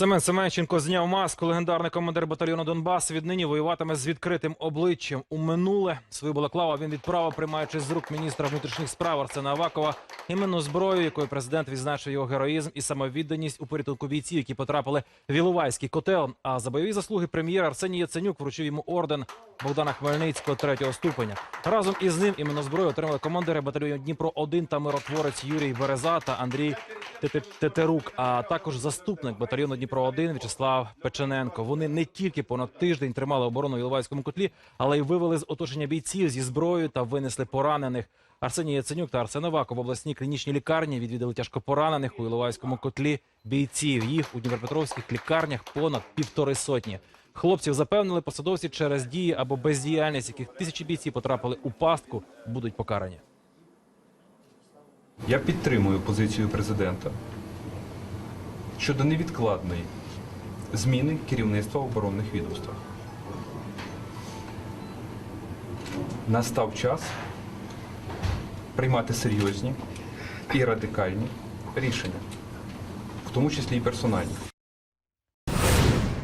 Семен Семенченко зняв маску. Легендарний командир батальйону Донбас віднині воюватиме з відкритим обличчям. У минуле свою балаклаву він відправив, приймаючи з рук міністра внутрішніх справ Арсена Авакова іменну зброю, якою президент відзначив його героїзм і самовідданість у порятунку бійців, які потрапили в Іловайський котел. А за бойові заслуги прем'єр Арсеній Яценюк вручив йому орден Богдана Хмельницького третього ступеня. Разом із ним іменну зброю отримали командири батальйону Дніпро 1 та миротворець Юрій Береза та Андрій Тетерук, а також заступник батальйону Дніпро 1 В'ячеслав Печененко. Вони не тільки понад тиждень тримали оборону в Іловайському котлі, але й вивели з оточення бійців зі зброєю та винесли поранених. Арсеній Яценюк та Арсен Аваков в обласній клінічній лікарні відвідали тяжкопоранених у Іловайському котлі бійців. Їх у Дніпропетровських лікарнях понад півтори сотні. Хлопців запевнили посадовці через дії або бездіяльність, яких тисячі бійців потрапили у пастку, будуть покарані. Я підтримую позицію президента щодо невідкладної зміни керівництва в оборонних відомствах. Настав час приймати серйозні і радикальні рішення, в тому числі і персональні.